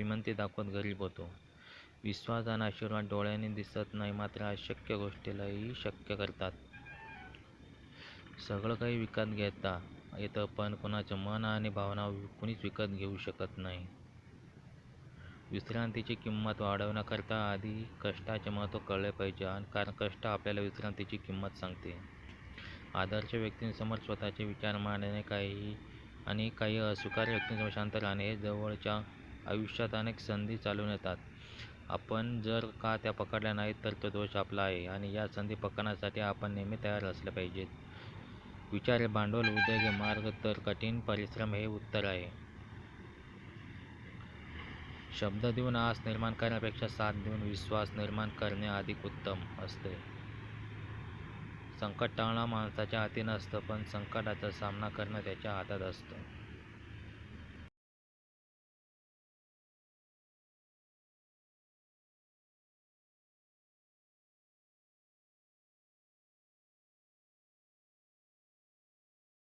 श्रीमंती दाखवत गरीब होतो. विश्वास आणि आशीर्वाद डोळ्यांनी दिसत नाही मात्र अशक्य गोष्टीलाही शक्य करतात. सगळं काही विकत घेता येतं पण कोणाचं मन आणि भावना कुणीच विकत घेऊ शकत नाही. विश्रांतीची किंमत वाढवण्याकरता आधी कष्टाचे महत्त्व कळले पाहिजे कारण कष्ट आपल्याला विश्रांतीची किंमत सांगते. आदर्श व्यक्तींसमोर स्वतःचे विचार मांडणे काही आणि काही अस्वीकार व्यक्तींसमोर शांत राहणे हे जवळच्या आयुष्यात अनेक संधी चालून येतात. आपण जर का त्या पकडल्या नाहीत तर तो दोष आपला आहे आणि या संधी पकडण्यासाठी आपण नेहमी तयार असले पाहिजेत. विचार हे भांडवल उद्योग हे मार्ग तर कठीण परिश्रम हे उत्तर आहे. शब्द देऊन आस निर्माण करण्यापेक्षा साथ देऊन विश्वास निर्माण करणे अधिक उत्तम असते. संकट टाळणं माणसाच्या हाती नसतं पण संकटाचा सामना करणं त्याच्या हातात असतं.